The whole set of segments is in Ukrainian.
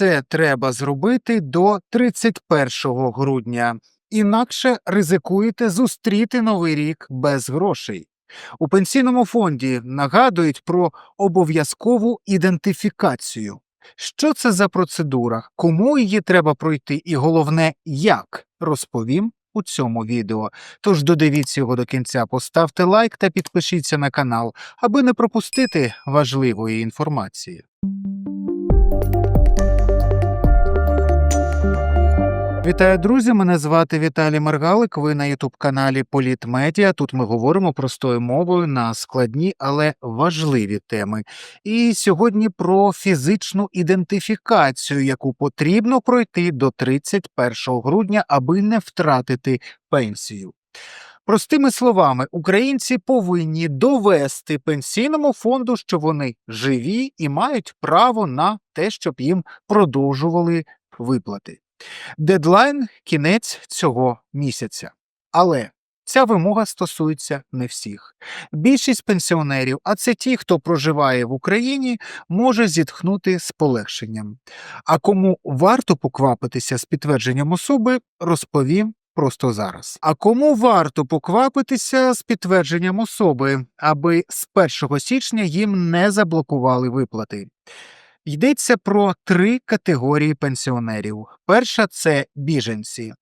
це треба зробити до 31 грудня, інакше ризикуєте зустріти новий рік без грошей. У пенсійному фонді нагадують про обов'язкову ідентифікацію. Що це за процедура, кому її треба пройти, і головне, як розповім у цьому відео. Тож додивіться його до кінця, поставте лайк та підпишіться на канал, аби не пропустити важливої інформації. Вітаю, друзі! Мене звати Віталій Маргалик. Ви на ютуб-каналі Політмедіа. Тут ми говоримо простою мовою на складні, але важливі теми. І сьогодні про фізичну ідентифікацію, яку потрібно пройти до 31 грудня, аби не втратити пенсію. Простими словами, українці повинні довести пенсійному фонду, що вони живі і мають право на те, щоб їм продовжували виплати. Дедлайн кінець цього місяця. Але ця вимога стосується не всіх. Більшість пенсіонерів, а це ті, хто проживає в Україні, може зітхнути з полегшенням. А кому варто поквапитися з підтвердженням особи, розповім. Просто зараз. А кому варто поквапитися з підтвердженням особи, аби з 1 січня їм не заблокували виплати? Йдеться про три категорії пенсіонерів. Перша це біженці,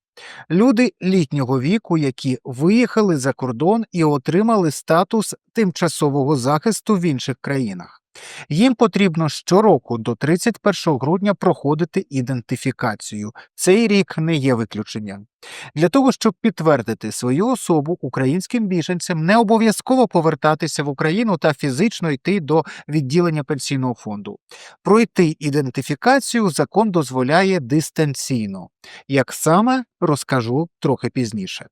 люди літнього віку, які виїхали за кордон і отримали статус тимчасового захисту в інших країнах. Їм потрібно щороку до 31 грудня проходити ідентифікацію. Цей рік не є виключенням. Для того, щоб підтвердити свою особу українським біженцям, не обов'язково повертатися в Україну та фізично йти до відділення пенсійного фонду. Пройти ідентифікацію закон дозволяє дистанційно. Як саме розкажу трохи пізніше.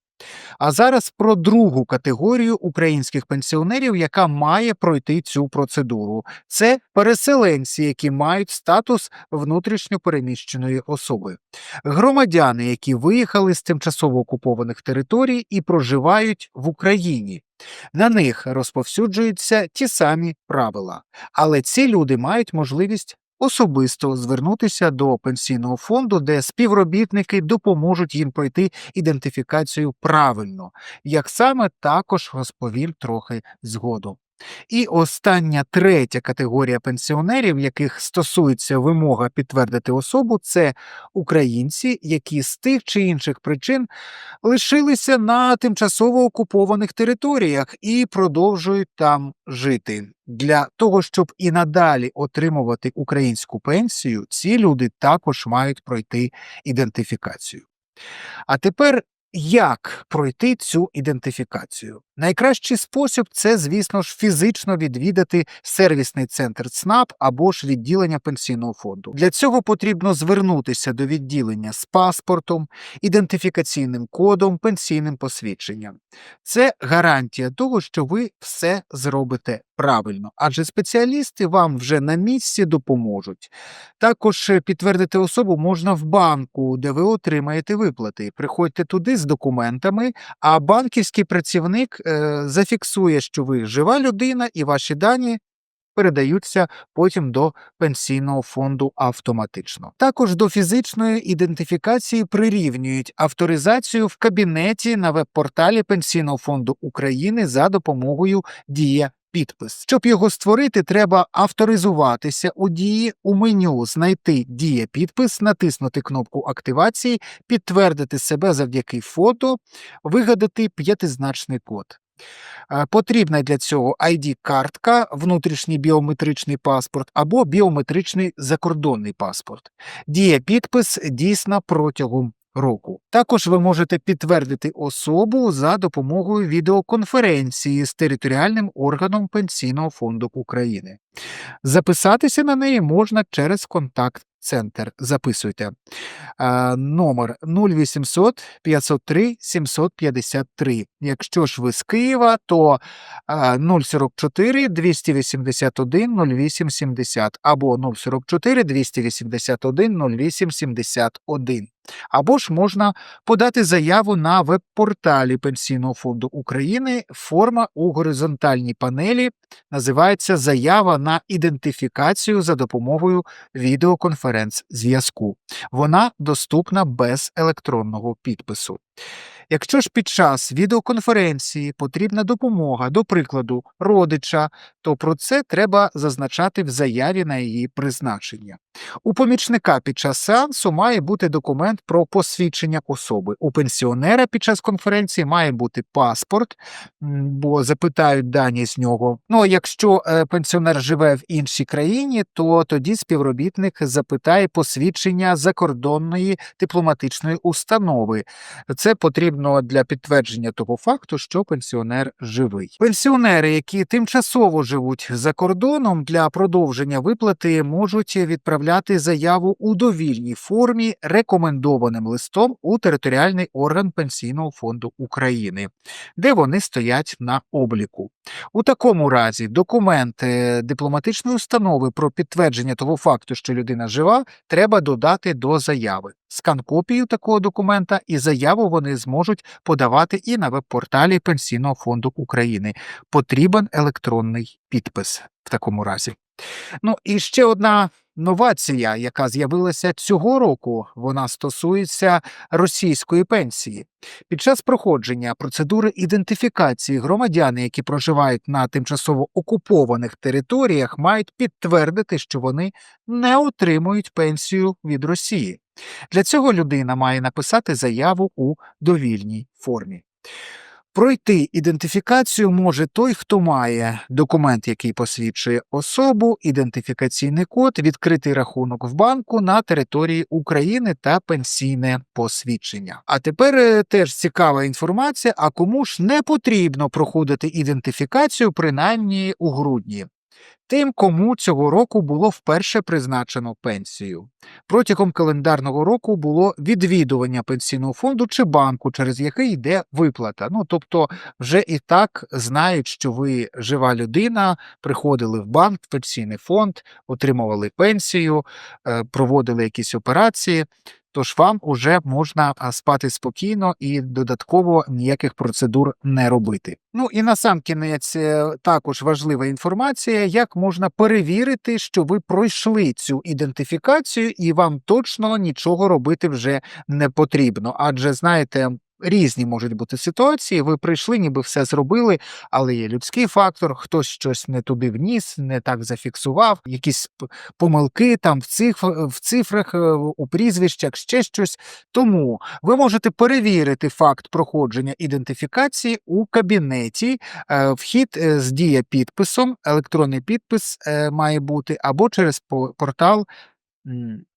А зараз про другу категорію українських пенсіонерів, яка має пройти цю процедуру. Це переселенці, які мають статус внутрішньопереміщеної особи, громадяни, які виїхали з тимчасово окупованих територій і проживають в Україні. На них розповсюджуються ті самі правила, але ці люди мають можливість особисто звернутися до пенсійного фонду, де співробітники допоможуть їм пройти ідентифікацію правильно, як саме також розповім трохи згодом. І остання третя категорія пенсіонерів, яких стосується вимога підтвердити особу, це українці, які з тих чи інших причин лишилися на тимчасово окупованих територіях і продовжують там жити. Для того, щоб і надалі отримувати українську пенсію, ці люди також мають пройти ідентифікацію. А тепер як пройти цю ідентифікацію? Найкращий спосіб це, звісно ж, фізично відвідати сервісний центр ЦНАП або ж відділення пенсійного фонду. Для цього потрібно звернутися до відділення з паспортом, ідентифікаційним кодом, пенсійним посвідченням. Це гарантія того, що ви все зробите правильно, адже спеціалісти вам вже на місці допоможуть. Також підтвердити особу можна в банку, де ви отримаєте виплати. Приходьте туди з документами, а банківський працівник зафіксує, що ви жива людина, і ваші дані передаються потім до пенсійного фонду автоматично. Також до фізичної ідентифікації прирівнюють авторизацію в кабінеті на веб-порталі Пенсійного фонду України за допомогою Дія. Підпис. Щоб його створити, треба авторизуватися у дії у меню, знайти Дія підпис, натиснути кнопку активації, підтвердити себе завдяки фото, вигадати п'ятизначний код. Е, потрібна для цього ID-картка, внутрішній біометричний паспорт або біометричний закордонний паспорт. Дія підпис дійсна протягом року. Також ви можете підтвердити особу за допомогою відеоконференції з територіальним органом Пенсійного фонду України. Записатися на неї можна через контакт центр. Записуйте. А, номер 0800 503 753. Якщо ж ви з Києва, то а, 044 281 0870 або 044 281 0871. Або ж можна подати заяву на веб-порталі Пенсійного фонду України. Форма у горизонтальній панелі називається Заява ідентифікацію за допомогою відеоконференц-зв'язку. Вона доступна без електронного підпису. Якщо ж під час відеоконференції потрібна допомога, до прикладу, родича, то про це треба зазначати в заяві на її призначення. У помічника під час сеансу має бути документ про посвідчення особи. У пенсіонера під час конференції має бути паспорт, бо запитають дані з нього. Ну а якщо е, пенсіонер живе в іншій країні, то тоді співробітник запитає посвідчення закордонної дипломатичної установи. Це потрібно для підтвердження того факту, що пенсіонер живий. Пенсіонери, які тимчасово живуть за кордоном, для продовження виплати можуть відправляти заяву у довільній формі рекомендованим листом у територіальний орган Пенсійного фонду України, де вони стоять на обліку. У такому разі документ е, дипломатичної установи про підтвердження того факту, що людина жива, треба додати до заяви. Скан копію такого документа і заяву вони зможуть подавати і на веб-порталі Пенсійного фонду України. Потрібен електронний підпис в такому разі. Ну і ще одна новація, яка з'явилася цього року, вона стосується російської пенсії. Під час проходження процедури ідентифікації громадяни, які проживають на тимчасово окупованих територіях, мають підтвердити, що вони не отримують пенсію від Росії. Для цього людина має написати заяву у довільній формі. Пройти ідентифікацію може той, хто має документ, який посвідчує особу, ідентифікаційний код, відкритий рахунок в банку на території України та пенсійне посвідчення. А тепер е, теж цікава інформація: а кому ж не потрібно проходити ідентифікацію, принаймні у грудні. Тим, кому цього року було вперше призначено пенсію. Протягом календарного року було відвідування пенсійного фонду чи банку, через який йде виплата. Ну тобто, вже і так знають, що ви жива людина, приходили в банк, в пенсійний фонд, отримували пенсію, е, проводили якісь операції. Тож вам уже можна спати спокійно і додатково ніяких процедур не робити. Ну і на сам кінець е, також важлива інформація, як можна перевірити, що ви пройшли цю ідентифікацію, і вам точно нічого робити вже не потрібно. Адже знаєте. Різні можуть бути ситуації. Ви прийшли, ніби все зробили, але є людський фактор, хтось щось не туди вніс, не так зафіксував, якісь помилки там в цих в цифрах, е, у прізвищах, ще щось. Тому ви можете перевірити факт проходження ідентифікації у кабінеті. Е, Вхід е, з дія підписом, електронний підпис має бути або через портал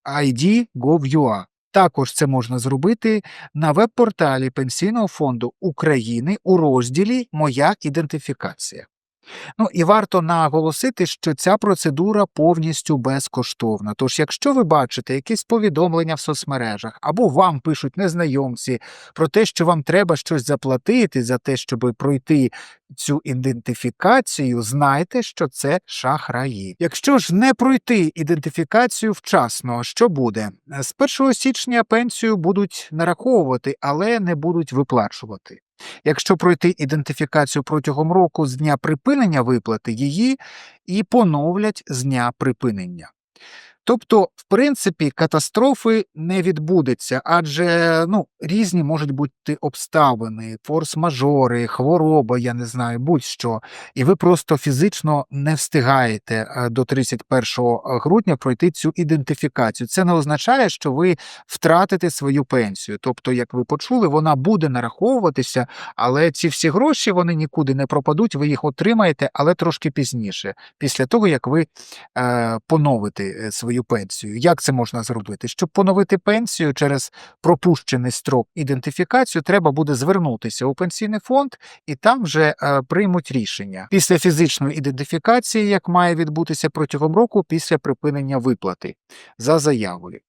ID.gov.ua. Також це можна зробити на веб-порталі Пенсійного фонду України у розділі Моя ідентифікація. Ну і варто наголосити, що ця процедура повністю безкоштовна. Тож, якщо ви бачите якісь повідомлення в соцмережах або вам пишуть незнайомці про те, що вам треба щось заплатити за те, щоб пройти цю ідентифікацію, знайте, що це шахраї. Якщо ж не пройти ідентифікацію вчасно, що буде? З 1 січня пенсію будуть нараховувати, але не будуть виплачувати. Якщо пройти ідентифікацію протягом року з дня припинення виплати, її і поновлять з дня припинення. Тобто, в принципі, катастрофи не відбудеться, адже ну, різні можуть бути обставини, форс-мажори, хвороба, я не знаю, будь-що, і ви просто фізично не встигаєте е, до 31 грудня пройти цю ідентифікацію. Це не означає, що ви втратите свою пенсію. Тобто, як ви почули, вона буде нараховуватися, але ці всі гроші вони нікуди не пропадуть, ви їх отримаєте, але трошки пізніше, після того як ви е, поновите е, свою пенсію. Як це можна зробити? Щоб поновити пенсію через пропущений строк ідентифікацію, треба буде звернутися у пенсійний фонд, і там вже е, приймуть рішення після фізичної ідентифікації, як має відбутися протягом року після припинення виплати за заявою.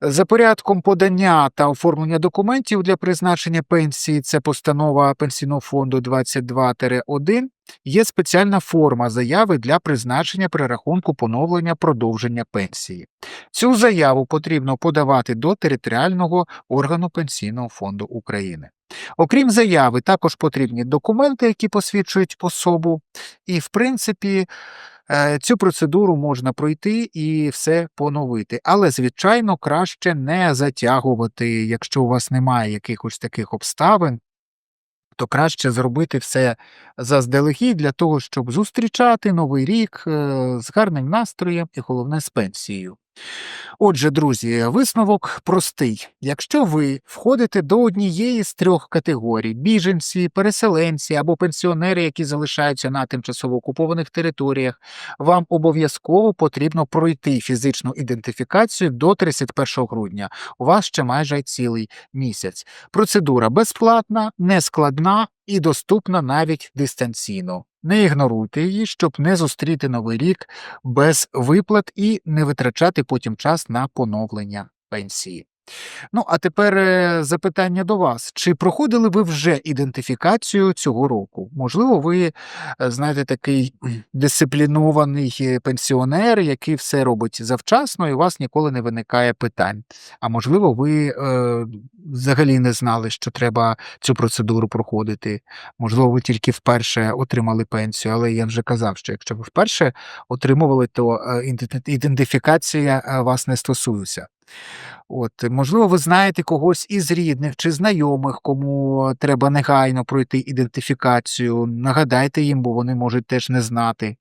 За порядком подання та оформлення документів для призначення пенсії, це постанова Пенсійного фонду 22-1, є спеціальна форма заяви для призначення перерахунку поновлення продовження пенсії. Цю заяву потрібно подавати до територіального органу Пенсійного фонду України. Окрім заяви, також потрібні документи, які посвідчують особу, і, в принципі, Цю процедуру можна пройти і все поновити. Але, звичайно, краще не затягувати, якщо у вас немає якихось таких обставин, то краще зробити все заздалегідь для того, щоб зустрічати новий рік е, з гарним настроєм і головне з пенсією. Отже, друзі, висновок простий. Якщо ви входите до однієї з трьох категорій: біженці, переселенці або пенсіонери, які залишаються на тимчасово окупованих територіях, вам обов'язково потрібно пройти фізичну ідентифікацію до 31 грудня. У вас ще майже цілий місяць. Процедура безплатна, нескладна і доступна навіть дистанційно. Не ігноруйте її, щоб не зустріти новий рік без виплат і не витрачати потім час на поновлення пенсії. Ну, а тепер е, запитання до вас: чи проходили ви вже ідентифікацію цього року? Можливо, ви е, знаєте такий дисциплінований е, пенсіонер, який все робить завчасно, і у вас ніколи не виникає питань. А можливо, ви е, взагалі не знали, що треба цю процедуру проходити. Можливо, ви тільки вперше отримали пенсію, але я вже казав, що якщо ви вперше отримували, то ідентифікація вас не стосується. От, можливо, ви знаєте когось із рідних чи знайомих, кому треба негайно пройти ідентифікацію. Нагадайте їм, бо вони можуть теж не знати.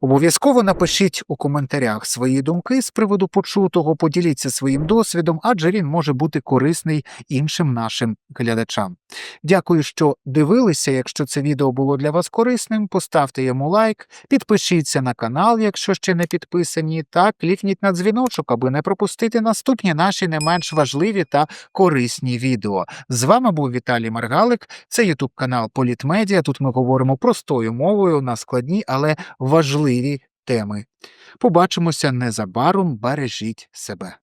Обов'язково напишіть у коментарях свої думки з приводу почутого, поділіться своїм досвідом, адже він може бути корисний іншим нашим глядачам. Дякую, що дивилися. Якщо це відео було для вас корисним, поставте йому лайк, підпишіться на канал, якщо ще не підписані, та клікніть на дзвіночок, аби не пропустити наступні наші не менш важливі та корисні відео. З вами був Віталій Маргалик. Це Ютуб канал Політмедіа. Тут ми говоримо простою мовою на складні, але важливі теми. Побачимося незабаром. Бережіть себе.